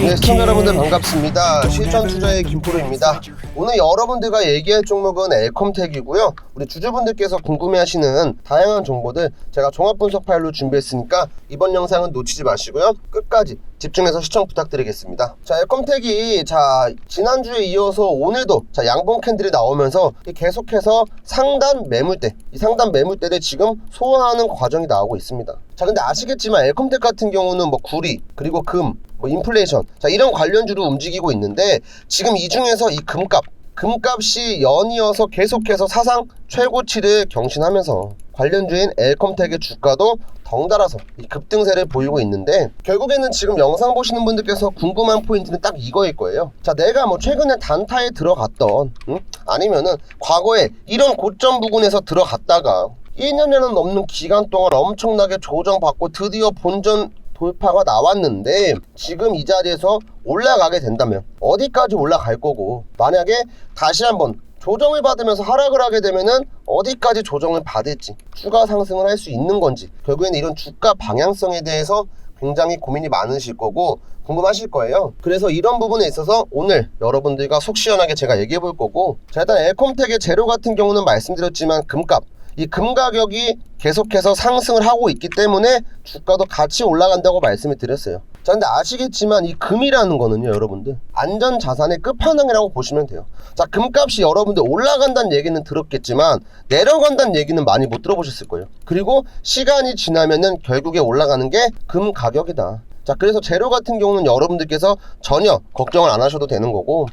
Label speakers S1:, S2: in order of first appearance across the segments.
S1: 네, 시청자 여러분들 반갑습니다. 실전 투자의 김포로입니다. 오늘 여러분들과 얘기할 종목은 엘컴텍이고요. 우리 주주분들께서 궁금해하시는 다양한 정보들 제가 종합 분석 파일로 준비했으니까 이번 영상은 놓치지 마시고요. 끝까지 집중해서 시청 부탁드리겠습니다. 자, 엘컴텍이 자 지난주에 이어서 오늘도 자 양봉 캔들이 나오면서 계속해서 상단 매물대, 이 상단 매물대를 지금 소화하는 과정이 나오고 있습니다. 자, 근데 아시겠지만 엘컴텍 같은 경우는 뭐 구리 그리고 금, 뭐 인플레이션, 자 이런 관련주로 움직이고 있는데 지금 이 중에서 이 금값 금값이 연이어서 계속해서 사상 최고치를 경신하면서 관련주인 엘컴텍의 주가도 덩달아서 이 급등세를 보이고 있는데 결국에는 지금 영상 보시는 분들께서 궁금한 포인트는 딱 이거일 거예요. 자, 내가 뭐 최근에 단타에 들어갔던 응? 아니면은 과거에 이런 고점 부근에서 들어갔다가 2년여는 넘는 기간 동안 엄청나게 조정받고 드디어 본전 돌파가 나왔는데 지금 이 자리에서 올라가게 된다면 어디까지 올라갈 거고 만약에 다시 한번 조정을 받으면서 하락을 하게 되면은 어디까지 조정을 받을지 추가 상승을 할 수 있는 건지 결국에는 이런 주가 방향성에 대해서 굉장히 고민이 많으실 거고 궁금하실 거예요. 그래서 이런 부분에 있어서 오늘 여러분들과 속 시원하게 제가 얘기해 볼 거고 자 일단 엘콤텍의 재료 같은 경우는 말씀드렸지만 금값 이 금 가격이 계속해서 상승을 하고 있기 때문에 주가도 같이 올라간다고 말씀을 드렸어요. 자, 근데 아시겠지만 이 금이라는 거는요, 여러분들. 안전 자산의 끝판왕이라고 보시면 돼요. 자, 금값이 여러분들 올라간다는 얘기는 들었겠지만 내려간다는 얘기는 많이 못 들어보셨을 거예요. 그리고 시간이 지나면은 결국에 올라가는 게 금 가격이다. 자, 그래서 재료 같은 경우는 여러분들께서 전혀 걱정을 안 하셔도 되는 거고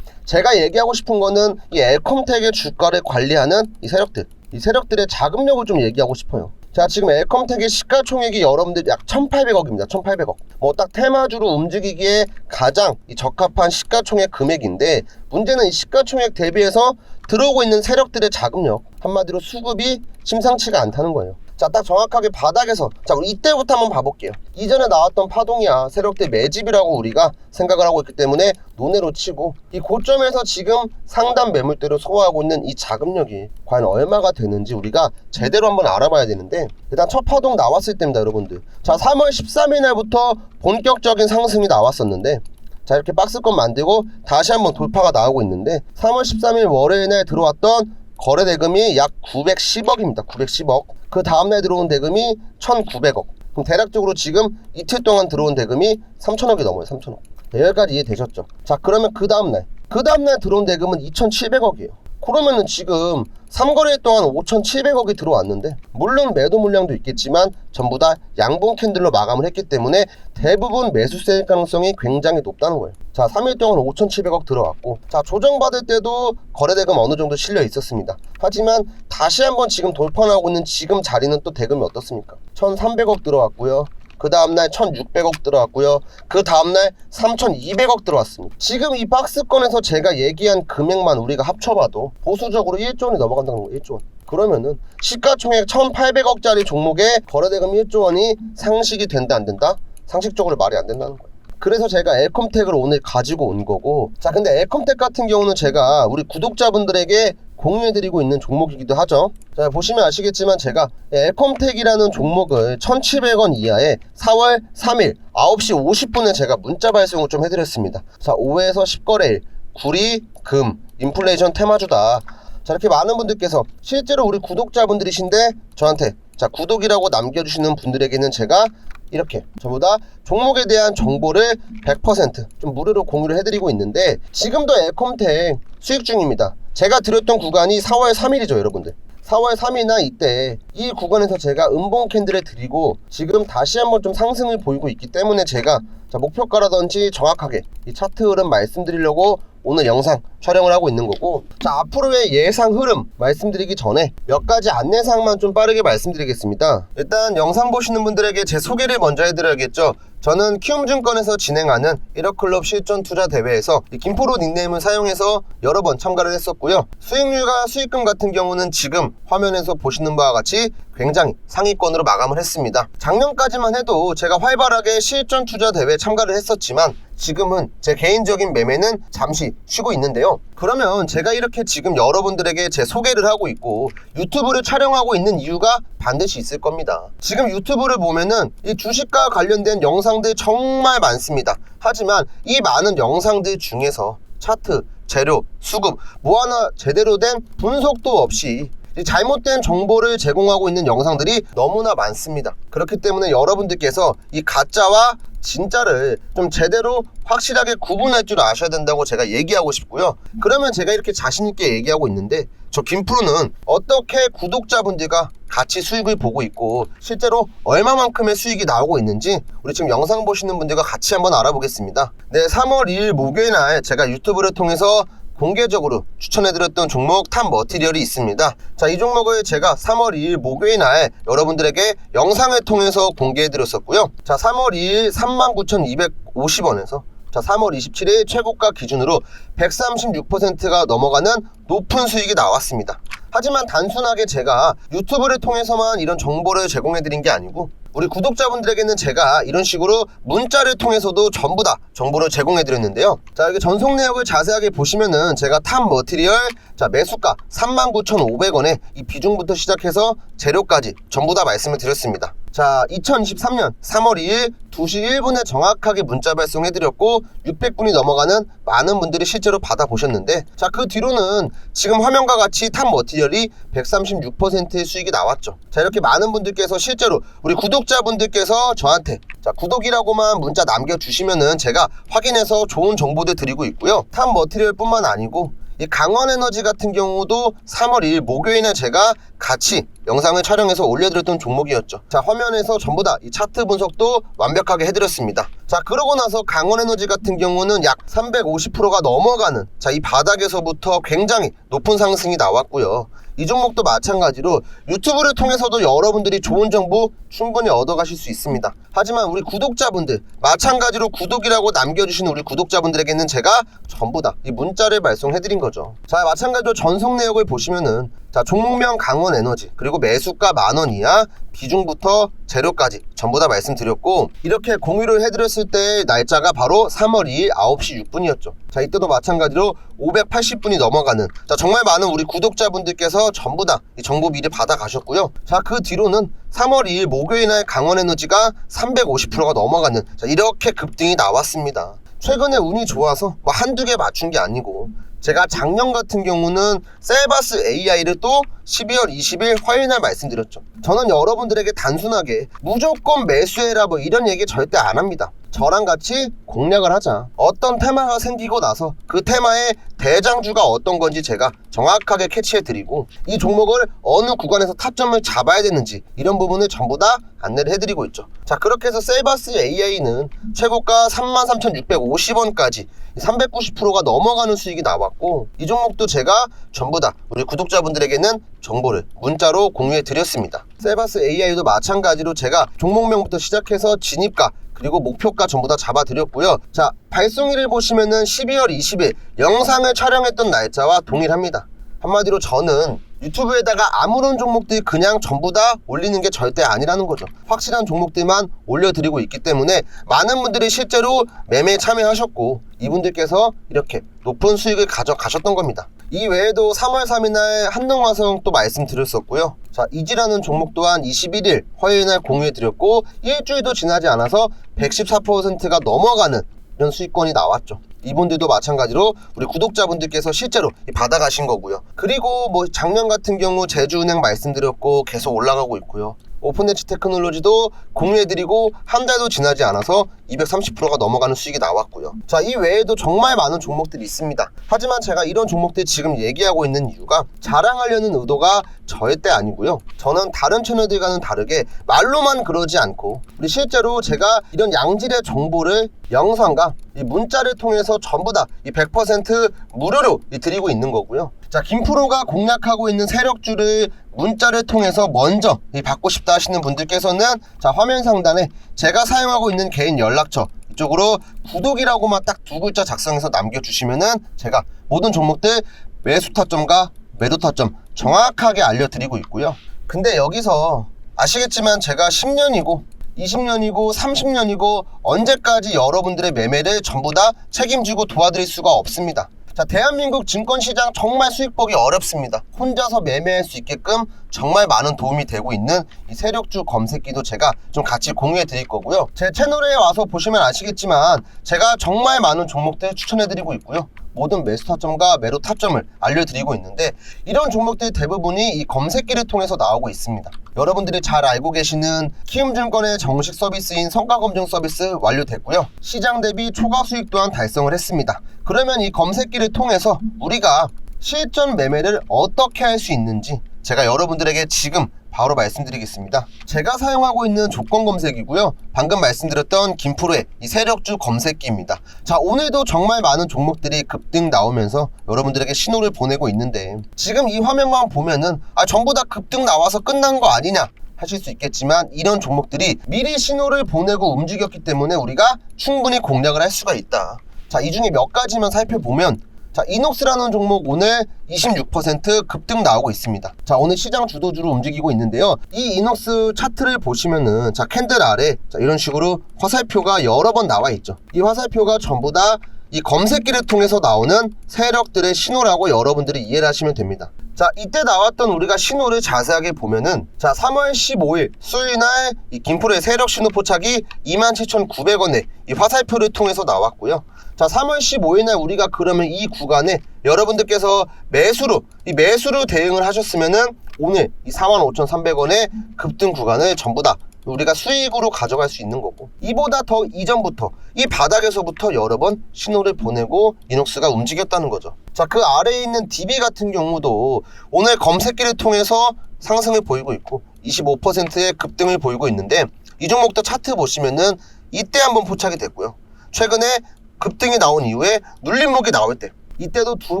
S1: 제가 얘기하고 싶은 거는 이 엘컴텍의 주가를 관리하는 이 세력들 이 세력들의 자금력을 좀 얘기하고 싶어요. 자 지금 엘컴텍의 시가총액이 여러분들 약 1800억입니다. 1800억. 뭐 딱 테마주로 움직이기에 가장 이 적합한 시가총액 금액인데 문제는 이 시가총액 대비해서 들어오고 있는 세력들의 자금력. 한마디로 수급이 심상치가 않다는 거예요 자, 딱 정확하게 바닥에서 자, 우리 이때부터 한번 봐볼게요. 이전에 나왔던 파동이야. 세력대 매집이라고 우리가 생각을 하고 있기 때문에 논외로 치고 이 고점에서 지금 상단 매물대로 소화하고 있는 이 자금력이 과연 얼마가 되는지 우리가 제대로 한번 알아봐야 되는데 일단 첫 파동 나왔을 때입니다, 여러분들. 자, 3월 13일 날부터 본격적인 상승이 나왔었는데 자 이렇게 박스권 만들고 다시 한번 돌파가 나오고 있는데 3월 13일 월요일 날 들어왔던 거래 대금이 약 910억입니다. 910억. 그 다음날 들어온 대금이 1,900억. 그럼 대략적으로 지금 이틀 동안 들어온 대금이 3천억이 넘어요. 3천억. 여기까지 이해되셨죠? 자 그러면 그 다음날 그 다음날 들어온 대금은 2,700억이에요. 그러면은 지금 3거래 동안 5,700억이 들어왔는데 물론 매도 물량도 있겠지만 전부 다 양봉 캔들로 마감을 했기 때문에 대부분 매수세일 가능성이 굉장히 높다는 거예요. 자, 3일 동안 5,700억 들어왔고 자, 조정받을 때도 거래 대금 어느 정도 실려 있었습니다. 하지만 다시 한번 지금 돌파하고 있는 지금 자리는 또 대금이 어떻습니까? 1,300억 들어왔고요. 그 다음날 1600억 들어왔고요. 그 다음날 3200억 들어왔습니다. 지금 이 박스권에서 제가 얘기한 금액만 우리가 합쳐봐도 보수적으로 1조 원이 넘어간다는 거예요. 1조 원. 그러면은 시가총액 1800억짜리 종목에 거래대금 1조 원이 상식이 된다 안 된다? 상식적으로 말이 안 된다는 거예요. 그래서 제가 엘컴텍을 오늘 가지고 온 거고 자 근데 엘컴텍 같은 경우는 제가 우리 구독자분들에게 공유해드리고 있는 종목이기도 하죠. 자 보시면 아시겠지만 제가 엘컴텍이라는 종목을 1700원 이하에 4월 3일 9시 50분에 제가 문자 발송을 좀 해드렸습니다. 자 5에서 10거래일 구리 금 인플레이션 테마주다. 자 이렇게 많은 분들께서 실제로 우리 구독자분들이신데 저한테 자 구독이라고 남겨주시는 분들에게는 제가 이렇게 전부 다 종목에 대한 정보를 100%좀 무료로 공유를 해드리고 있는데 지금도 엘컴텍 수익 중입니다. 제가 드렸던 구간이 4월 3일이죠, 여러분들. 4월 3일나 이때 이 구간에서 제가 음봉 캔들을 드리고 지금 다시 한번 좀 상승을 보이고 있기 때문에 제가 자, 목표가라든지 정확하게 이 차트 흐름 말씀드리려고 오늘 영상 촬영을 하고 있는 거고 자 앞으로의 예상 흐름 말씀드리기 전에 몇 가지 안내사항만 좀 빠르게 말씀드리겠습니다. 일단 영상 보시는 분들에게 제 소개를 먼저 해드려야겠죠 저는 키움증권에서 진행하는 1억클럽 실전 투자 대회에서 이 김포로 닉네임을 사용해서 여러 번 참가를 했었고요 수익률과 수익금 같은 경우는 지금 화면에서 보시는 바와 같이 굉장히 상위권으로 마감을 했습니다 작년까지만 해도 제가 활발하게 실전 투자 대회 참가를 했었지만 지금은 제 개인적인 매매는 잠시 쉬고 있는데요. 그러면 제가 이렇게 지금 여러분들에게 제 소개를 하고 있고 유튜브를 촬영하고 있는 이유가 반드시 있을 겁니다. 지금 유튜브를 보면은 이 주식과 관련된 영상 들 정말 많습니다. 하지만 이 많은 영상들 중에서 차트, 재료, 수급 뭐 하나 제대로 된 분석도 없이 이 잘못된 정보를 제공하고 있는 영상들이 너무나 많습니다. 그렇기 때문에 여러분들께서 이 가짜와 진짜를 좀 제대로 확실하게 구분할 줄 아셔야 된다고 제가 얘기하고 싶고요. 그러면 제가 이렇게 자신있게 얘기하고 있는데 저 김프로는 어떻게 구독자분들과 같이 수익을 보고 있고 실제로 얼마만큼의 수익이 나오고 있는지 우리 지금 영상 보시는 분들과 같이 한번 알아보겠습니다. 네, 3월 2일 목요일 날 제가 유튜브를 통해서 공개적으로 추천해드렸던 종목 탑 머티리얼이 있습니다. 자, 이 종목을 제가 3월 2일 목요일 날 여러분들에게 영상을 통해서 공개해드렸었고요. 자, 3월 2일 39,250원에서 자, 3월 27일 최고가 기준으로 136%가 넘어가는 높은 수익이 나왔습니다. 하지만 단순하게 제가 유튜브를 통해서만 이런 정보를 제공해드린 게 아니고 우리 구독자분들에게는 제가 이런 식으로 문자를 통해서도 전부 다 정보를 제공해 드렸는데요. 자, 여기 전송 내역을 자세하게 보시면은 제가 탑 머티리얼, 자, 매수가 39,500원에 이 비중부터 시작해서 재료까지 전부 다 말씀을 드렸습니다. 자, 2023년 3월 2일 2시 1분에 정확하게 문자 발송해드렸고 600분이 넘어가는 많은 분들이 실제로 받아보셨는데 자, 그 뒤로는 지금 화면과 같이 탑 머티리얼이 136%의 수익이 나왔죠. 자, 이렇게 많은 분들께서 실제로 우리 구독자분들께서 저한테 자, 구독이라고만 문자 남겨주시면은 제가 확인해서 좋은 정보들 드리고 있고요. 탑 머티리얼뿐만 아니고 이 강원 에너지 같은 경우도 3월 2일 목요일에 제가 같이 영상을 촬영해서 올려드렸던 종목이었죠. 자, 화면에서 전부 다 이 차트 분석도 완벽하게 해드렸습니다. 자, 그러고 나서 강원에너지 같은 경우는 약 350%가 넘어가는 자, 이 바닥에서부터 굉장히 높은 상승이 나왔고요. 이 종목도 마찬가지로 유튜브를 통해서도 여러분들이 좋은 정보 충분히 얻어가실 수 있습니다. 하지만 우리 구독자분들 마찬가지로 구독이라고 남겨주신 우리 구독자분들에게는 제가 전부 다 이 문자를 발송해드린 거죠. 자 마찬가지로 전송 내역을 보시면은 자 종목명 강원 에너지 그리고 매수가 만 원 이하 비중부터 재료까지 전부 다 말씀드렸고 이렇게 공유를 해드렸을 때 날짜가 바로 3월 2일 9시 6분이었죠. 자 이때도 마찬가지로 580분이 넘어가는 자 정말 많은 우리 구독자분들께서 전부 다이 정보 미리 받아 가셨고요. 자 그 뒤로는 3월 2일 목요일 날 강원 에너지가 350%가 넘어가는 자 이렇게 급등이 나왔습니다. 최근에 운이 좋아서 뭐 한두 개 맞춘 게 아니고 제가 작년 같은 경우는 셀바스 AI를 또 12월 20일 화요일 날 말씀드렸죠. 저는 여러분들에게 단순하게 무조건 매수해라 뭐 이런 얘기 절대 안 합니다. 저랑 같이 공략을 하자. 어떤 테마가 생기고 나서 그 테마의 대장주가 어떤 건지 제가 정확하게 캐치해 드리고 이 종목을 어느 구간에서 타점을 잡아야 되는지 이런 부분을 전부 다 안내를 해드리고 있죠. 자 그렇게 해서 셀바스 AI는 최고가 33,650원까지 390%가 넘어가는 수익이 나왔고 이 종목도 제가 전부 다 우리 구독자분들에게는 정보를 문자로 공유해 드렸습니다. 셀바스 AI도 마찬가지로 제가 종목명부터 시작해서 진입가 그리고 목표가 전부 다 잡아드렸고요. 자, 발송일을 보시면은 12월 20일 영상을 촬영했던 날짜와 동일합니다. 한마디로 저는 유튜브에다가 아무런 종목들 그냥 전부 다 올리는 게 절대 아니라는 거죠. 확실한 종목들만 올려드리고 있기 때문에 많은 분들이 실제로 매매에 참여하셨고 이분들께서 이렇게 높은 수익을 가져가셨던 겁니다. 이 외에도 3월 3일 날 한능화성 또 말씀드렸었고요. 자, 이지라는 종목 또한 21일 화요일 날 공유해드렸고 일주일도 지나지 않아서 114%가 넘어가는 이런 수익권이 나왔죠. 이분들도 마찬가지로 우리 구독자분들께서 실제로 받아가신 거고요. 그리고 뭐 작년 같은 경우 제주은행 말씀드렸고 계속 올라가고 있고요. 오픈엣지 테크놀로지도 공유해드리고 한 달도 지나지 않아서 230%가 넘어가는 수익이 나왔고요. 자, 이 외에도 정말 많은 종목들이 있습니다. 하지만 제가 이런 종목들 지금 얘기하고 있는 이유가 자랑하려는 의도가 절대 아니고요. 저는 다른 채널들과는 다르게 말로만 그러지 않고 우리 실제로 제가 이런 양질의 정보를 영상과 이 문자를 통해서 전부 다 이 100% 무료로 이 드리고 있는 거고요. 자, 김프로가 공략하고 있는 세력주를 문자를 통해서 먼저 이 받고 싶다 하시는 분들께서는 자, 화면 상단에 제가 사용하고 있는 개인 연락처 이쪽으로 구독이라고만 딱 두 글자 작성해서 남겨주시면은 제가 모든 종목들 매수 타점과 매도 타점 정확하게 알려드리고 있고요. 근데 여기서 아시겠지만 제가 10년이고 20년이고 30년이고 언제까지 여러분들의 매매를 전부 다 책임지고 도와드릴 수가 없습니다. 자, 대한민국 증권시장 정말 수익 보기 어렵습니다. 혼자서 매매할 수 있게끔 정말 많은 도움이 되고 있는 이 세력주 검색기도 제가 좀 같이 공유해 드릴 거고요. 제 채널에 와서 보시면 아시겠지만 제가 정말 많은 종목들 추천해 드리고 있고요. 모든 매수 타점과 매도 타점을 알려드리고 있는데 이런 종목들 대부분이 이 검색기를 통해서 나오고 있습니다. 여러분들이 잘 알고 계시는 키움증권의 정식 서비스인 성과검증 서비스 완료됐고요. 시장 대비 초과 수익 또한 달성을 했습니다. 그러면 이 검색기를 통해서 우리가 실전 매매를 어떻게 할 수 있는지 제가 여러분들에게 지금 바로 말씀드리겠습니다. 제가 사용하고 있는 조건 검색이고요. 방금 말씀드렸던 김프로의 이 세력주 검색기입니다. 자, 오늘도 정말 많은 종목들이 급등 나오면서 여러분들에게 신호를 보내고 있는데 지금 이 화면만 보면은 아, 전부 다 급등 나와서 끝난 거 아니냐? 하실 수 있겠지만 이런 종목들이 미리 신호를 보내고 움직였기 때문에 우리가 충분히 공략을 할 수가 있다. 자, 이 중에 몇 가지만 살펴보면 자, 이녹스라는 종목 오늘 26% 급등 나오고 있습니다. 자, 오늘 시장 주도주로 움직이고 있는데요. 이 이녹스 차트를 보시면은 자, 캔들 아래 자, 이런 식으로 화살표가 여러 번 나와 있죠. 이 화살표가 전부 다 이 검색기를 통해서 나오는 세력들의 신호라고 여러분들이 이해를 하시면 됩니다. 자, 이때 나왔던 우리가 신호를 자세하게 보면은 자, 3월 15일 수요일 날 이 김프로의 세력 신호 포착이 27,900원에 이 화살표를 통해서 나왔고요. 자, 3월 15일 날 우리가 그러면 이 구간에 여러분들께서 매수로 이 매수로 대응을 하셨으면은 오늘 이 45,300원의 급등 구간을 전부 다 우리가 수익으로 가져갈 수 있는 거고 이보다 더 이전부터 이 바닥에서부터 여러 번 신호를 보내고 이녹스가 움직였다는 거죠. 자 그 아래에 있는 DB 같은 경우도 오늘 검색기를 통해서 상승을 보이고 있고 25%의 급등을 보이고 있는데 이 종목도 차트 보시면은 이때 한번 포착이 됐고요. 최근에 급등이 나온 이후에 눌림목이 나올 때 이때도 두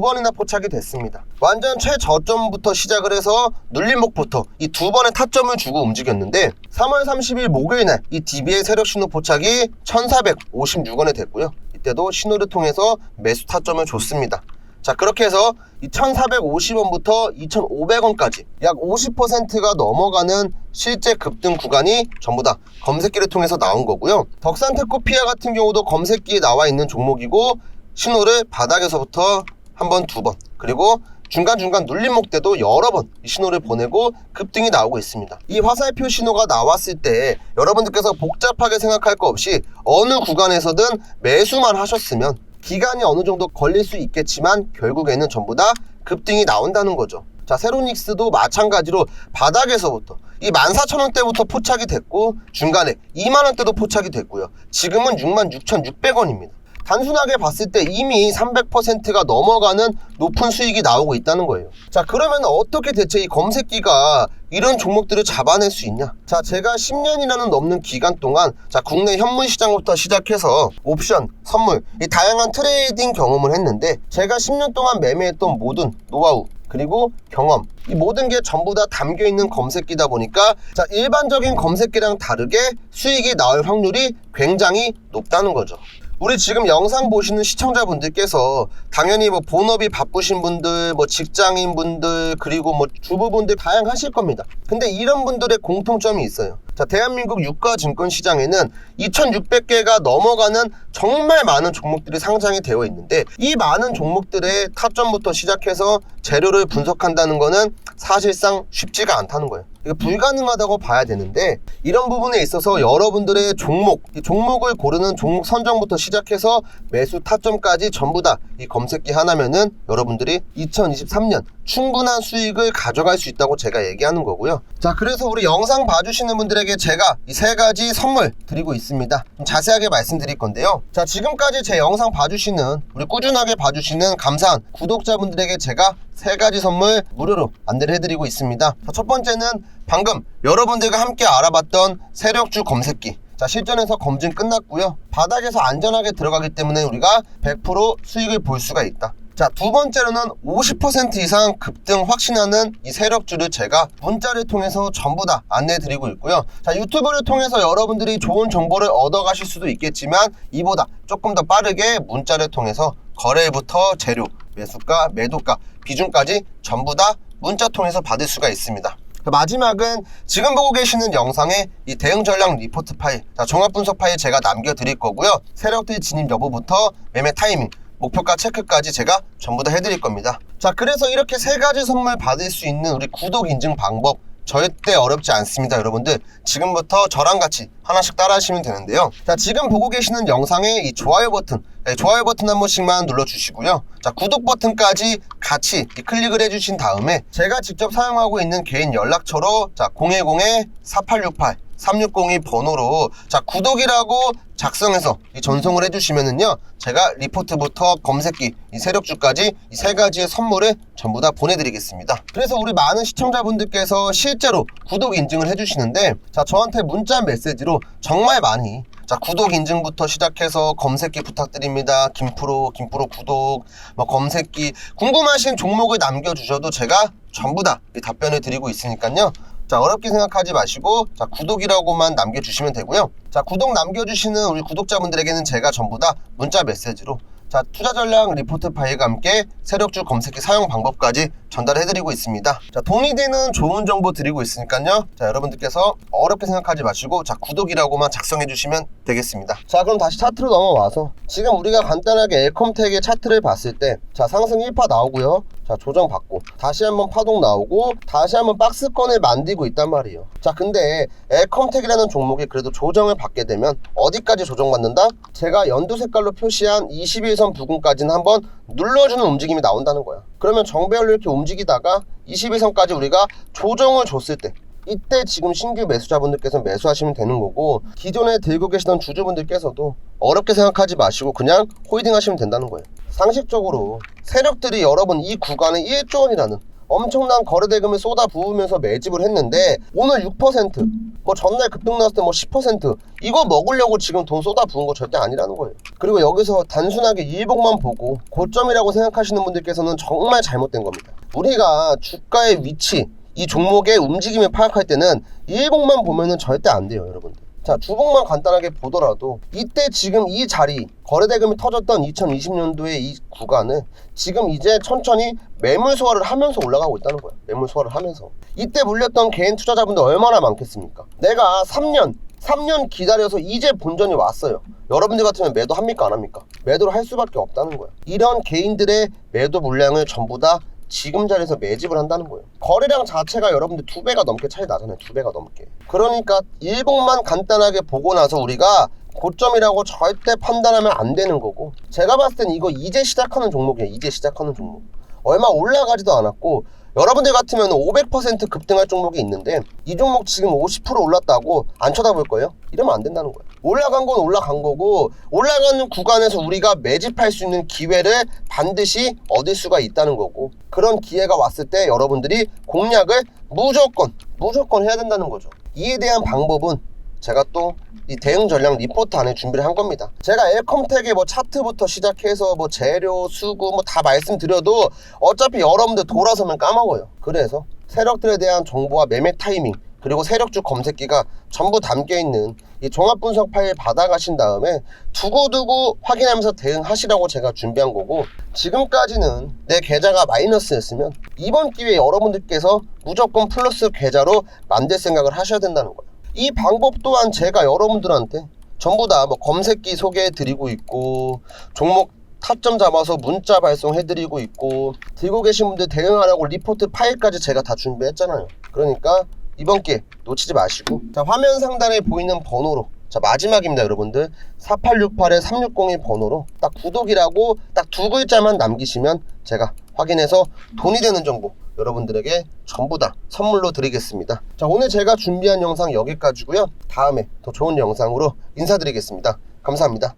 S1: 번이나 포착이 됐습니다. 완전 최저점부터 시작을 해서 눌림목부터 이 두 번의 타점을 주고 움직였는데 3월 30일 목요일 날 이 DB의 세력 신호 포착이 1456원에 됐고요. 이때도 신호를 통해서 매수 타점을 줬습니다. 자 그렇게 해서 2,450원부터 2,500원까지 약 50%가 넘어가는 실제 급등 구간이 전부 다 검색기를 통해서 나온 거고요. 덕산테코피아 같은 경우도 검색기에 나와 있는 종목이고 신호를 바닥에서부터 한 번, 두 번, 그리고 중간중간 눌림목 때도 여러 번이 신호를 보내고 급등이 나오고 있습니다. 이 화살표 신호가 나왔을 때 여러분들께서 복잡하게 생각할 거 없이 어느 구간에서든 매수만 하셨으면 기간이 어느 정도 걸릴 수 있겠지만 결국에는 전부 다 급등이 나온다는 거죠. 자, 세로닉스도 마찬가지로 바닥에서부터 이 14,000원대부터 포착이 됐고 중간에 2만원대도 포착이 됐고요. 지금은 66,600원입니다. 단순하게 봤을 때 이미 300%가 넘어가는 높은 수익이 나오고 있다는 거예요. 자, 그러면 어떻게 대체 이 검색기가 이런 종목들을 잡아낼 수 있냐? 자, 제가 10년이라는 넘는 기간 동안 자, 국내 현물 시장부터 시작해서 옵션, 선물, 이 다양한 트레이딩 경험을 했는데 제가 10년 동안 매매했던 모든 노하우 그리고 경험 이 모든 게 전부 다 담겨 있는 검색기다 보니까 자 일반적인 검색기랑 다르게 수익이 나올 확률이 굉장히 높다는 거죠. 우리 지금 영상 보시는 시청자분들께서 당연히 뭐 본업이 바쁘신 분들, 뭐 직장인 분들, 그리고 뭐 주부분들 다양하실 겁니다. 근데 이런 분들의 공통점이 있어요. 자, 대한민국 유가 증권 시장에는 2,600개가 넘어가는 정말 많은 종목들이 상장이 되어 있는데 이 많은 종목들의 타점부터 시작해서 재료를 분석한다는 거는 사실상 쉽지가 않다는 거예요. 불가능하다고 봐야 되는데 이런 부분에 있어서 여러분들의 종목, 이 종목을 고르는 종목 선정부터 시작해서 매수 타점까지 전부 다 이 검색기 하나면은 여러분들이 2023년 충분한 수익을 가져갈 수 있다고 제가 얘기하는 거고요. 자, 그래서 우리 영상 봐주시는 분들 에게 제가 이 세 가지 선물 드리고 있습니다. 좀 자세하게 말씀드릴 건데요. 자, 지금까지 제 영상 봐주시는 우리 꾸준하게 봐주시는 감사한 구독자분들에게 제가 세 가지 선물 무료로 안내를 해드리고 있습니다. 자, 첫 번째는 방금 여러분들과 함께 알아봤던 세력주 검색기. 자, 실전에서 검증 끝났고요. 바닥에서 안전하게 들어가기 때문에 우리가 100% 수익을 볼 수가 있다. 자, 두 번째로는 50% 이상 급등 확신하는 이 세력주를 제가 문자를 통해서 전부 다 안내 드리고 있고요. 자, 유튜브를 통해서 여러분들이 좋은 정보를 얻어 가실 수도 있겠지만 이보다 조금 더 빠르게 문자를 통해서 거래부터 재료, 매수가, 매도가, 비중까지 전부 다 문자 통해서 받을 수가 있습니다. 마지막은 지금 보고 계시는 영상에 이 대응 전략 리포트 파일, 자, 종합 분석 파일 제가 남겨 드릴 거고요. 세력들 진입 여부부터 매매 타이밍, 목표가 체크까지 제가 전부 다 해드릴 겁니다. 자, 그래서 이렇게 세 가지 선물 받을 수 있는 우리 구독 인증 방법 절대 어렵지 않습니다, 여러분들. 지금부터 저랑 같이 하나씩 따라 하시면 되는데요. 자, 지금 보고 계시는 영상에 이 좋아요 버튼, 네, 좋아요 버튼 한 번씩만 눌러주시고요. 자, 구독 버튼까지 같이 이 클릭을 해주신 다음에 제가 직접 사용하고 있는 개인 연락처로 자, 010-4868 3602 번호로 자 구독이라고 작성해서 이 전송을 해주시면은요 제가 리포트부터 검색기 이 세력주까지 이 세 가지의 선물을 전부 다 보내드리겠습니다. 그래서 우리 많은 시청자분들께서 실제로 구독 인증을 해주시는데 자 저한테 문자 메시지로 정말 많이 자 구독 인증부터 시작해서 검색기 부탁드립니다. 김프로 김프로 구독 뭐 검색기 궁금하신 종목을 남겨주셔도 제가 전부 다이 답변을 드리고 있으니까요 자 어렵게 생각하지 마시고 자 구독이라고만 남겨주시면 되고요. 자 구독 남겨주시는 우리 구독자분들에게는 제가 전부 다 문자 메시지로 자 투자 전략 리포트 파일과 함께 세력주 검색기 사용 방법까지 전달해드리고 있습니다. 자 돈이 되는 좋은 정보 드리고 있으니까요. 자 여러분들께서 어렵게 생각하지 마시고 자 구독이라고만 작성해 주시면 되겠습니다. 자 그럼 다시 차트로 넘어와서 지금 우리가 간단하게 엘컴텍의 차트를 봤을 때 자 상승 1파 나오고요. 자 조정 받고 다시 한번 파동 나오고 다시 한번 박스권을 만들고 있단 말이에요. 자 근데 엘컴텍이라는 종목이 그래도 조정을 받게 되면 어디까지 조정받는다? 제가 연두 색깔로 표시한 21선 부근까지는 한번 눌러주는 움직임이 나온다는 거야. 그러면 정배열로 이렇게 움직이다가 21선까지 우리가 조정을 줬을 때 이때 지금 신규 매수자분들께서 매수하시면 되는 거고 기존에 들고 계시던 주주분들께서도 어렵게 생각하지 마시고 그냥 홀딩 하시면 된다는 거예요. 상식적으로 세력들이 여러분 이 구간에 1조 원이라는 엄청난 거래대금을 쏟아 부으면서 매집을 했는데 오늘 6% 뭐 전날 급등 나왔을 때 뭐 10% 이거 먹으려고 지금 돈 쏟아 부은 거 절대 아니라는 거예요. 그리고 여기서 단순하게 일봉만 보고 고점이라고 생각하시는 분들께서는 정말 잘못된 겁니다. 우리가 주가의 위치 이 종목의 움직임을 파악할 때는 일봉만 보면은 절대 안 돼요 여러분들 자 주봉만 간단하게 보더라도 이때 지금 이 자리 거래대금이 터졌던 2020년도의 이 구간은 지금 이제 천천히 매물 소화를 하면서 올라가고 있다는 거야 매물 소화를 하면서. 이때 물렸던 개인 투자자분들 얼마나 많겠습니까? 내가 3년 3년 기다려서 이제 본전이 왔어요. 여러분들 같으면 매도 합니까? 안 합니까? 매도를 할 수밖에 없다는 거야 이런 개인들의 매도 물량을 전부 다 지금 자리에서 매집을 한다는 거예요. 거래량 자체가 여러분들 두 배가 넘게 차이 나잖아요. 두 배가 넘게. 그러니까 일봉만 간단하게 보고 나서 우리가 고점이라고 절대 판단하면 안 되는 거고 제가 봤을 땐 이거 이제 시작하는 종목이에요. 이제 시작하는 종목. 얼마 올라가지도 않았고 여러분들 같으면 500% 급등할 종목이 있는데 이 종목 지금 50% 올랐다고 안 쳐다볼 거예요? 이러면 안 된다는 거예요. 올라간 건 올라간 거고 올라가는 구간에서 우리가 매집할 수 있는 기회를 반드시 얻을 수가 있다는 거고 그런 기회가 왔을 때 여러분들이 공략을 무조건 무조건 해야 된다는 거죠. 이에 대한 방법은 제가 또 이 대응 전략 리포트 안에 준비를 한 겁니다. 제가 엘컴텍의 뭐 차트부터 시작해서 뭐 재료, 수구 뭐 다 말씀드려도 어차피 여러분들 돌아서면 까먹어요. 그래서 세력들에 대한 정보와 매매 타이밍 그리고 세력주 검색기가 전부 담겨 있는 이 종합 분석 파일 받아가신 다음에 두고두고 확인하면서 대응하시라고 제가 준비한 거고 지금까지는 내 계좌가 마이너스였으면 이번 기회에 여러분들께서 무조건 플러스 계좌로 만들 생각을 하셔야 된다는 거예요. 이 방법 또한 제가 여러분들한테 전부 다 뭐 검색기 소개해 드리고 있고 종목 타점 잡아서 문자 발송해 드리고 있고 들고 계신 분들 대응하라고 리포트 파일까지 제가 다 준비했잖아요. 그러니까 이번 기회 놓치지 마시고. 자 화면 상단에 보이는 번호로. 자 마지막입니다 여러분들. 4868에 3601 번호로 딱 구독이라고 딱 두 글자만 남기시면 제가 확인해서 돈이 되는 정보 여러분들에게 전부 다 선물로 드리겠습니다. 자 오늘 제가 준비한 영상 여기까지고요. 다음에 더 좋은 영상으로 인사드리겠습니다. 감사합니다